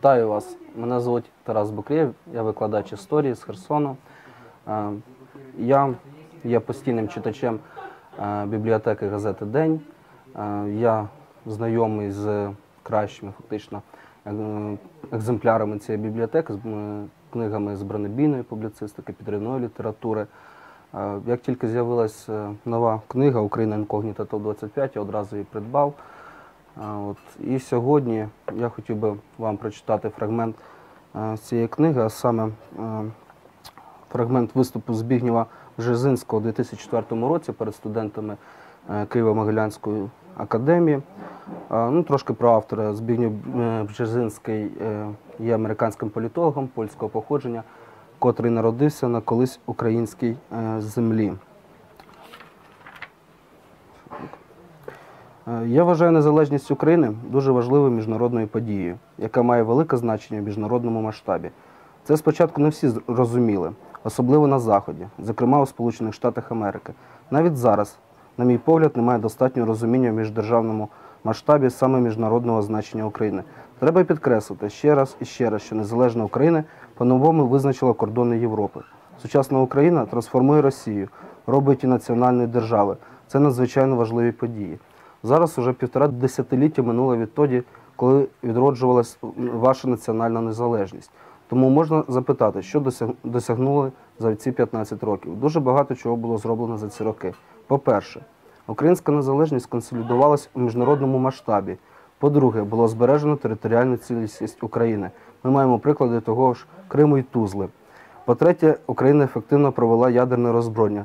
Вітаю вас. Мене звуть Тарас Букрєв, я викладач історії з Херсону. Е, Я є постійним читачем е, бібліотеки газети День. Е, Я знайомий з кращими фактично екземплярами цієї бібліотеки, з книгами з бронебійної публіцистики, підривної літератури. Як тільки з'явилася нова книга Україна інкогніта ТО-25, я одразу її придбав. От. І сьогодні я хотів би вам прочитати фрагмент е, цієї книги, а саме е, фрагмент виступу Збігнєва Бжезинського у 2004 році перед студентами е, Києво-Могилянської академії. Ну, трошки про автора. Збігнєв Бжезинський є американським політологом польського походження, котрий народився на колись українській землі. Я вважаю незалежність України дуже важливою міжнародною подією, яка має велике значення в міжнародному масштабі. Це спочатку не всі з- розуміли, особливо на Заході, зокрема у Сполучених Штатах Америки. Навіть зараз, на мій погляд, немає достатнього розуміння в міждержавному масштабі саме міжнародного значення України. Треба підкреслити ще раз і ще раз, що незалежна Україна по-новому визначила кордони Європи. Сучасна Україна трансформує Росію, робить її національною державою. Це надзвичайно важливі події. Зараз уже півтора десятиліття минуло відтоді, коли відроджувалась ваша національна незалежність. Тому можна запитати, що досягнули за ці 15 років. Дуже багато чого було зроблено за ці роки. По-перше, українська незалежність консолідувалась у міжнародному масштабі. По-друге, було збережено територіальну цілісність України. Ми маємо приклади того ж Криму і Тузли. По-третє, Україна ефективно провела ядерне роззброєння, е,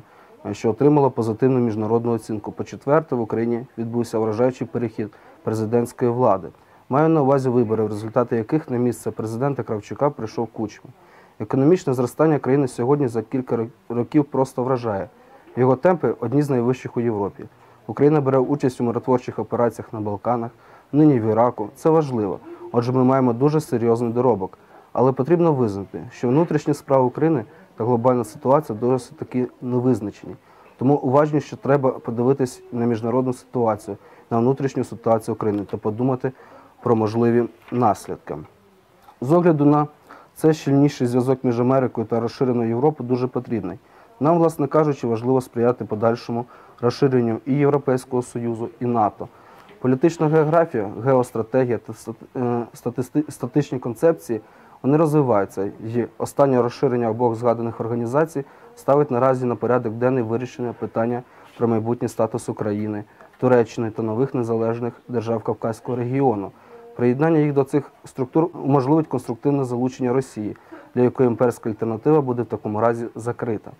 що отримало позитивну міжнародну оцінку. По-четверте, в Україні відбувся вражаючий перехід президентської влади. Маю на увазі вибори, в результаті яких на місце президента Кравчука прийшов Кучма. Економічне зростання країни сьогодні за кілька років просто вражає. Його темпи одні з найвищих у Європі. Україна бере участь у миротворчих операціях на Балканах, нині в Іраку. Це важливо. Отже, ми маємо дуже серйозний доробок. Але потрібно визнати, що внутрішні справи України та глобальна ситуація досить таки невизначені. Тому уважніше треба подивитись на міжнародну ситуацію, на внутрішню ситуацію України та подумати про можливі наслідки. З огляду на це щільніший зв'язок між Америкою та розширеною Європою дуже потрібний. Нам, власне кажучи, важливо сприяти подальшому розширенню і Європейського Союзу, і НАТО. Політична географія, геостратегія та е, статичні концепції вони розвиваються, і останнє розширення обох згаданих організацій ставить наразі на порядок денний вирішення питання про майбутній статус України, Туреччини та нових незалежних держав Кавказького регіону. Приєднання їх до цих структур уможливить конструктивне залучення Росії, для якої імперська альтернатива буде в такому разі закрита.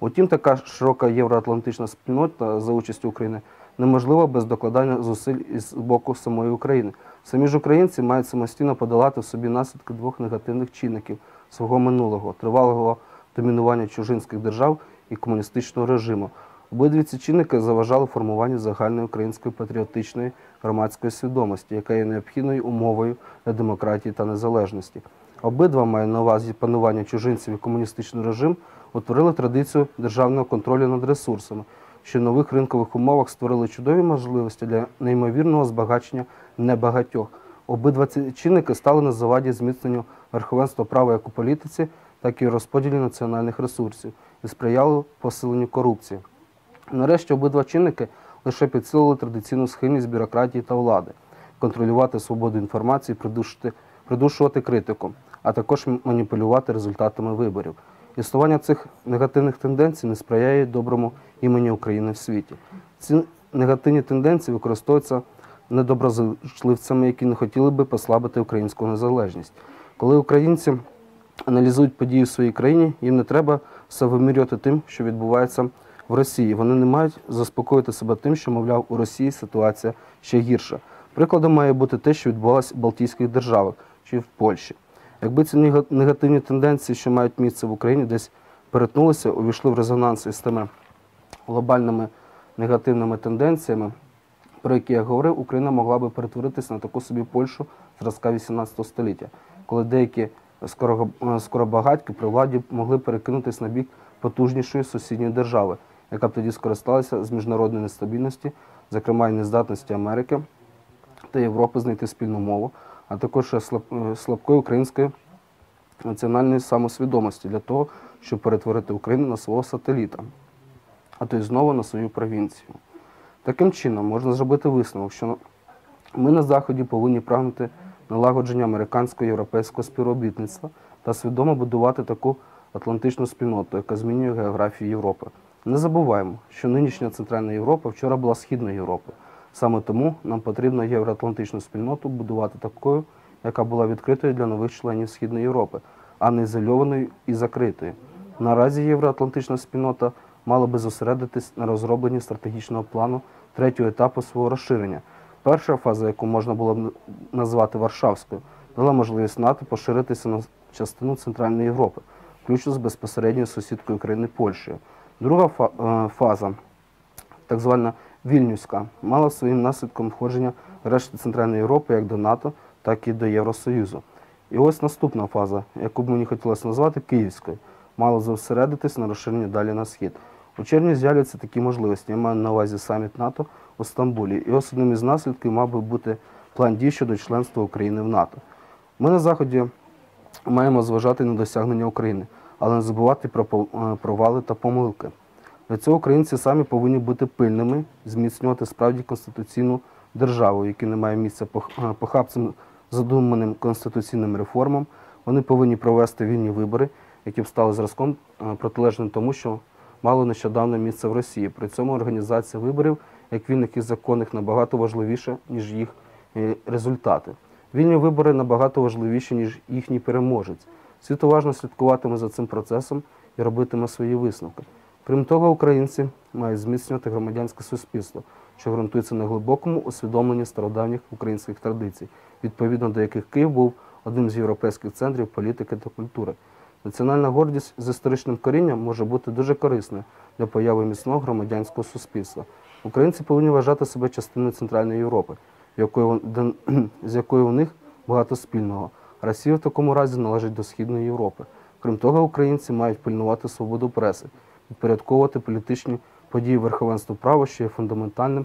Утім, така широка євроатлантична спільнота за участю України неможлива без докладання зусиль із боку самої України. Самі ж українці мають самостійно подолати в собі наслідки двох негативних чинників свого минулого тривалого домінування чужинських держав і комуністичного режиму. Обидві ці чинники заважали формуванню загальної української патріотичної громадської свідомості, яка є необхідною умовою для демократії та незалежності. Обидва маю на увазі панування чужинців і комуністичний режим утворили традицію державного контролю над ресурсами, що в нових ринкових умовах створили чудові можливості для неймовірного збагачення небагатьох. Обидва ці чинники стали на заваді зміцненню верховенства права як у політиці, так і у розподілі національних ресурсів і сприяли посиленню корупції. Нарешті обидва чинники лише підсилили традиційну схильність бюрократії та влади контролювати свободу інформації, придушувати критику, а також маніпулювати результатами виборів. Існування цих негативних тенденцій не сприяє доброму імені України в світі. Ці негативні тенденції використовуються недоброзичливцями, які не хотіли би послабити українську незалежність. Коли українці аналізують події в своїй країні, їм не треба все вимірювати тим, що відбувається в Росії. Вони не мають заспокоїти себе тим, що, мовляв, у Росії ситуація ще гірша. Прикладом має бути те, що відбувалося в Балтійських державах чи в Польщі. Якби ці негативні тенденції, що мають місце в Україні, десь перетнулися, увійшли в резонанс із тими глобальними негативними тенденціями, про які я говорив, Україна могла би перетворитися на таку собі Польщу зразка 18 століття, коли деякі скоробагатьки при владі могли перекинутися на бік потужнішої сусідньої держави, яка б тоді скористалася з міжнародної нестабільності, зокрема і нездатності Америки та Європи знайти спільну мову, а також слабкої української національної самосвідомості для того, щоб перетворити Україну на свого сателіта, а то й знову на свою провінцію. Таким чином, можна зробити висновок, що ми на Заході повинні прагнути налагодження американського європейського співробітництва та свідомо будувати таку атлантичну спільноту, яка змінює географію Європи. Не забуваємо, що нинішня Центральна Європа вчора була Східною Європою. Саме тому нам потрібно євроатлантичну спільноту будувати такою, яка була відкритою для нових членів Східної Європи, а не ізольованою і закритою. Наразі євроатлантична спільнота мала би зосередитись на розробленні стратегічного плану третього етапу свого розширення. Перша фаза, яку можна було б назвати Варшавською, дала можливість НАТО поширитися на частину Центральної Європи, включно з безпосередньою сусідкою України Польщею. Друга фа- е, фаза, так звана Вільнюська, мала своїм наслідком входження решти Центральної Європи як до НАТО, так і до Євросоюзу. І ось наступна фаза, яку б мені хотілося назвати Київською, мала зосередитись на розширенні далі на схід. У червні з'являться такі можливості. Я маю на увазі саміт НАТО у Стамбулі. І ось одним із наслідків мав би бути план дій щодо членства України в НАТО. Ми на Заході маємо зважати на досягнення України, але не забувати про е, провали та помилки. Для цього українці самі повинні бути пильними, зміцнювати справді конституційну державу, яка не має місця е, похабцем задуманим конституційним реформам. Вони повинні провести вільні вибори, які б стали зразком е, протилежним тому, що мало нещодавно місце в Росії. При цьому організація виборів, як вільних і законних, набагато важливіша, ніж їх е, результати. Вільні вибори набагато важливіші, ніж їхній переможець. Світ уважно слідкуватиме за цим процесом і робитиме свої висновки. Крім того, українці мають зміцнювати громадянське суспільство, що ґрунтується на глибокому усвідомленні стародавніх українських традицій, відповідно до яких Київ був одним з європейських центрів політики та культури. Національна гордість з історичним корінням може бути дуже корисною для появи міцного громадянського суспільства. Українці повинні вважати себе частиною Центральної Європи, з якою у них багато спільного. Росія в такому разі належить до Східної Європи. Крім того, українці мають пильнувати свободу преси, підпорядковувати політичні події верховенства права, що є фундаментальними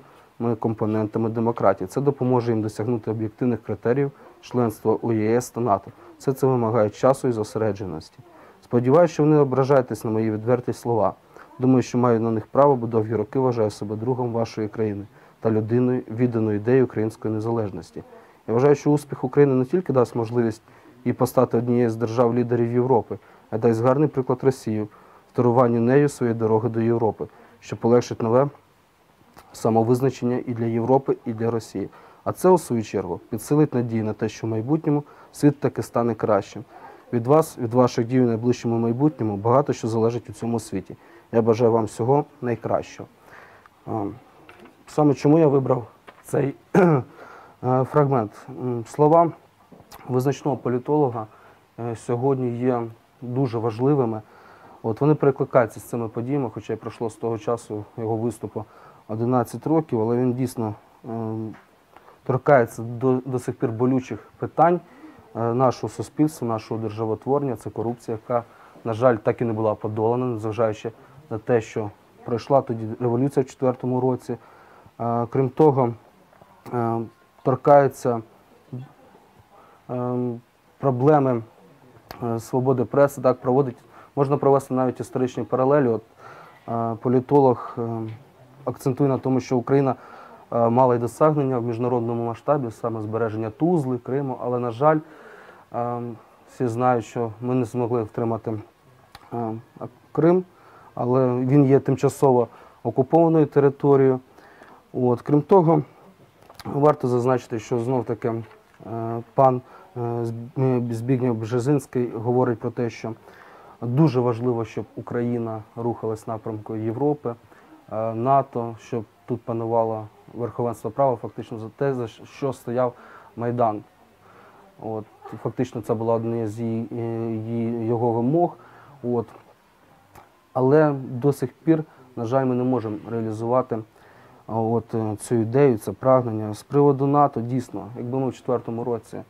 компонентами демократії. Це допоможе їм досягнути об'єктивних критеріїв членства у ЄС та НАТО. Все це вимагає часу і зосередженості. Сподіваюся, що ви не ображаєтесь на мої відверті слова. Думаю, що маю на них право, бо довгі роки вважаю себе другом вашої країни та людиною, відданою ідеї української незалежності. Я вважаю, що успіх України не тільки дасть можливість і постати однією з держав-лідерів Європи, а й дасть гарний приклад Росії в нею своєї дороги до Європи, що полегшить нове самовизначення і для Європи, і для Росії. А це, у свою чергу, підсилить надії на те, що в майбутньому світ таки стане кращим. Від вас, від ваших дій у найближчому майбутньому багато що залежить у цьому світі. Я бажаю вам всього найкращого. Саме чому я вибрав цей е, фрагмент? Слова визначного політолога е, сьогодні є дуже важливими. От вони перекликаються з цими подіями, хоча й пройшло з того часу його виступу 11 років, але він дійсно ем, торкається до, до сих пір болючих питань е, нашого суспільства, нашого державотворення. Це корупція, яка, на жаль, так і не була подолана, незважаючи на те, що пройшла тоді революція в 2004 році. Е, Крім того, е, торкається ем, проблеми е, свободи преси, так проводить, можна провести навіть історичні паралелі. От, е, політолог е, акцентує на тому, що Україна е, мала й досягнення в міжнародному масштабі, саме збереження Тузли, Криму, але, на жаль, всі знають, що ми не змогли втримати Крим, але він є тимчасово окупованою територією. От, крім того, варто зазначити, що знов таки е, пан Зб- Збігнєв Бжезинський говорить про те, що дуже важливо, щоб Україна рухалась напрямку Європи, е, НАТО, щоб тут панувало верховенство права, фактично за те, за що стояв Майдан. От, фактично, це була одна з її, е, його вимог. От. Але до сих пір, на жаль, ми не можемо реалізувати от, е, цю ідею, це прагнення. З приводу НАТО, дійсно, якби ми в четвертому році а, ш-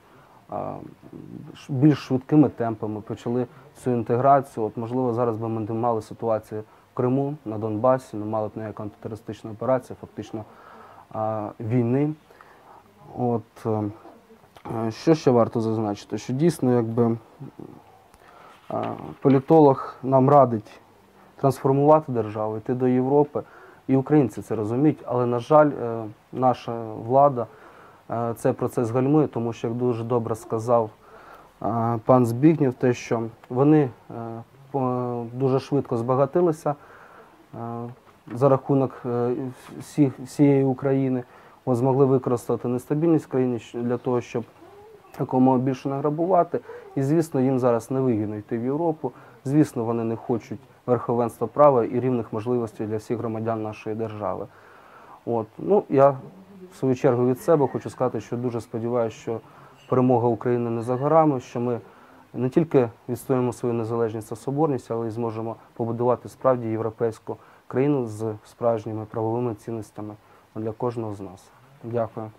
більш швидкими темпами почали цю інтеграцію, от, можливо, зараз би ми не мали ситуацію в Криму, на Донбасі, не мали б ніякої антитерористичної операції, фактично війни. От, е, Е, Що ще варто зазначити? Що дійсно, якби політолог нам радить трансформувати державу, йти до Європи, і українці це розуміють, але, на жаль, е, наша влада цей процес гальмує, тому що, як дуже добре сказав пан Збігнєв, те, що вони е, дуже швидко збагатилися е, за рахунок е, всієї України, От змогли використати нестабільність в країні для того, щоб якомога більше награбувати. І, звісно, їм зараз не вигідно йти в Європу. Звісно, вони не хочуть верховенства права і рівних можливостей для всіх громадян нашої держави. От. Ну, я в свою чергу від себе хочу сказати, що дуже сподіваюся, що перемога України не за горами, що ми не тільки відстоїмо свою незалежність та соборність, але й зможемо побудувати справді європейську країну з справжніми правовими цінностями для кожного з нас. Дякую.